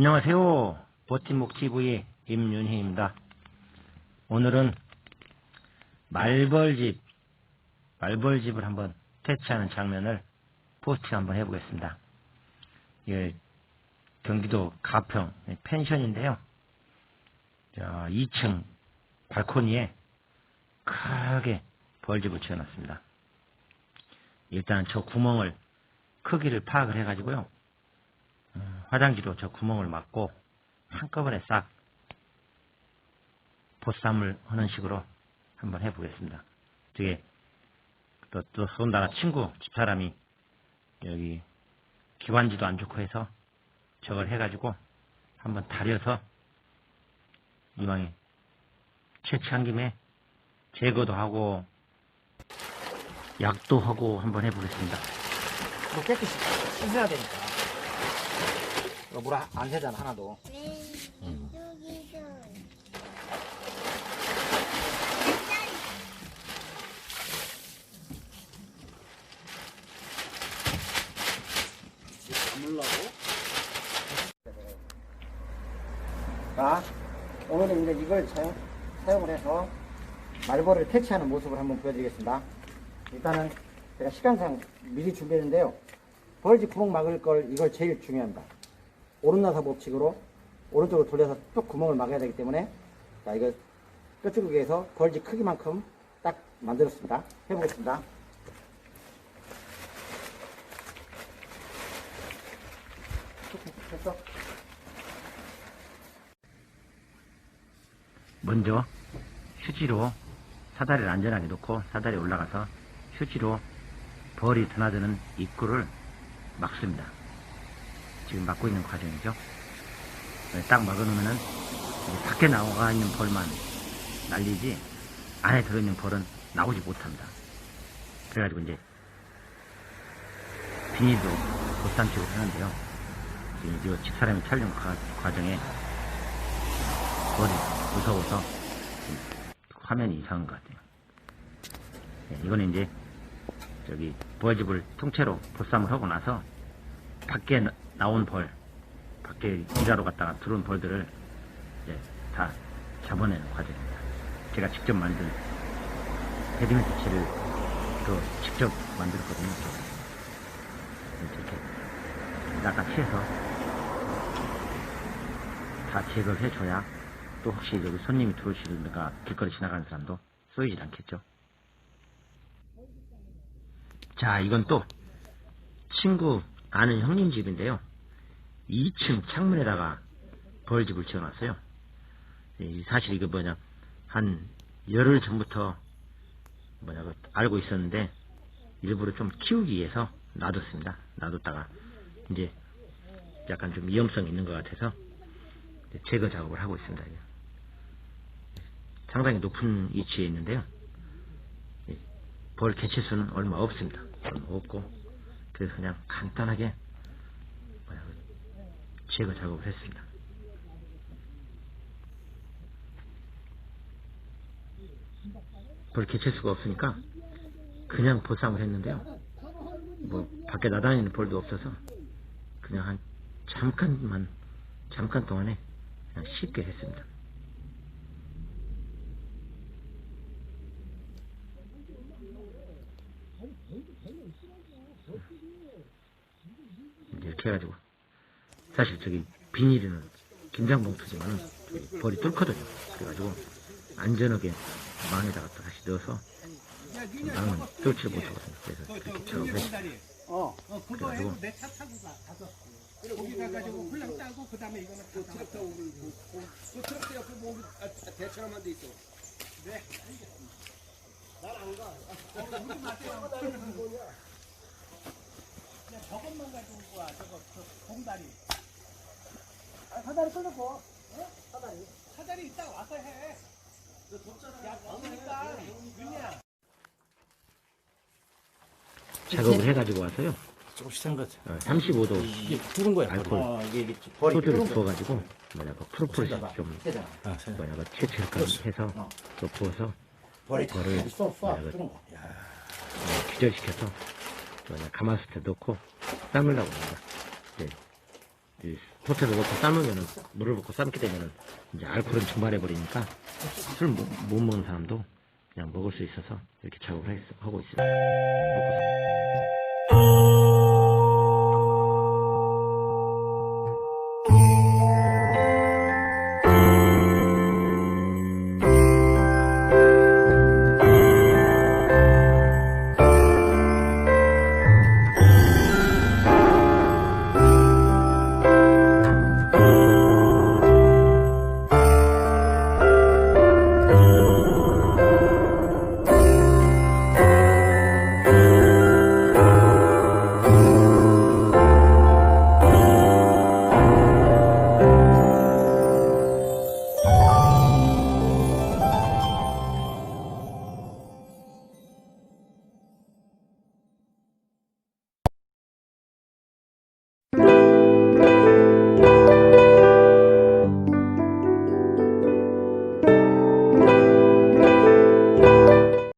안녕하세요. 버팀목 TV 임윤희입니다. 오늘은 말벌집, 말벌집을 한번 퇴치하는 장면을 포스팅 한번 해보겠습니다. 예, 경기도 가평 펜션인데요. 자, 2층 발코니에 크게 벌집을 지어놨습니다. 일단 저 구멍을 크기를 파악을 해가지고요. 음, 화장지로 저 구멍을 막고 한꺼번에 싹 보쌈을 하는 식으로 한번 해보겠습니다. 되게 또, 또 손다나 친구 집사람이 여기 기관지도 안 좋고 해서 저걸 해가지고 한번 다려서 이왕에 채취한 김에 제거도 하고 약도 하고 한번 해보겠습니다. 뭐 깨끗이 씻어야 되니까. 이거 물안 새잖아, 하나도. 자, 오늘은 이제 이걸 사- 사용을 해서 말벌을 퇴치하는 모습을 한번 보여드리겠습니다. 일단은 제가 시간상 미리 준비했는데요. 벌집 구멍 막을 걸 이걸 제일 중요합니다. 오른나사 법칙으로 오른쪽으로 돌려서 쭉 구멍을 막아야 되기 때문에 자 이거 뼈줄기에서 벌집 크기만큼 딱 만들었습니다. 해보겠습니다. 됐어? 먼저 휴지로 사다리를 안전하게 놓고 사다리에 올라가서 휴지로 벌이 드나드는 입구를 막습니다. 지금 막고 있는 과정이죠. 네, 딱 막아놓으면은 밖에 나와 있는 벌만 날리지 안에 들어있는 벌은 나오지 못합니다. 그래가지고 이제 비닐도 보쌈식으로 하는데요. 이 집사람이 촬영 과- 과정에 벌이 무서워서 화면이 이상한 것 같아요. 네, 이거는 이제 저기 벌집을 통째로 보쌈을 하고 나서 밖에 나- 나온 벌, 밖에 일하러 갔다가 들어온 벌들을 이제 다 잡아내는 과정입니다. 제가 직접 만든 배드민턴 채를 또 직접 만들었거든요. 저. 이렇게 낚아채서 다 제거를 해줘야 또 혹시 여기 손님이 들어오시든가 길거리 지나가는 사람도 쏘이질 않겠죠. 자, 이건 또 친구 아는 형님 집인데요. 2층 창문에다가 벌집을 지어놨어요. 이 사실 이거 뭐냐 한 열흘 전부터 뭐냐 그 알고 있었는데 일부러 좀 키우기 위해서 놔뒀습니다. 놔뒀다가 이제 약간 좀 위험성 있는 것 같아서 제거 작업을 하고 있습니다. 상당히 높은 위치에 있는데요. 이벌 개체수는 얼마 없습니다. 얼마 없고 그래서 그냥 간단하게 그 제거 작업을 했습니다. 벌 개체수가 없으니까 그냥 보쌈을 했는데요. 뭐 밖에 나다니는 벌도 없어서 그냥 한 잠깐만 잠깐 동안에 그냥 쉽게 했습니다. 이렇게 해가지고 사실 저기 비닐은 김장봉투지만 벌이 뚫거든요. 그래가지고 안전하게 망에다가 또 다시 넣어서 망은 뚫지를 못하거든요. 그래서 이렇게 작업했습니다. 어. 어, 그거 해도 내차 타고 가, 가서. 거기 가가지고 훌랑 따고, 그 다음에 이거는 다 트럭 타고 그, 그, 그, 그 트럭 옆에 뭐 아, 대처럼 한데 있어. 그냥 저것만 가지고 와, 저거, 저 봉다리. 아, 사다리 끌려고. 어? 사다리. 사다리 이따 와서 해. 야, 더우니까, 윤이야. 작업을 해가지고 와서요. 조금씩 된것 같아. 어, 35도 이게 두른 거야. 알코올. 어, 이게 이렇게 벌이 소주를 거야. 부어가지고 뭐냐 그 프로폴리스 좀 세잖아. 아, 세. 뭐냐 그 채취까지 해서 어. 또 부어서 벌이 벌을 다 쏘, 쏘, 내가 뚫은 거. 야. 어, 기절시켜서 뭐냐 가마솥에 넣고 삶으려고 합니다. 이제 이 포테도 넣고 삶으면은 물을 붓고 삶게 되면은 이제 알코올은 증발해 버리니까 술 못 먹는 사람도 그냥 먹을 수 있어서 이렇게 작업을 했- 하고 있습니다.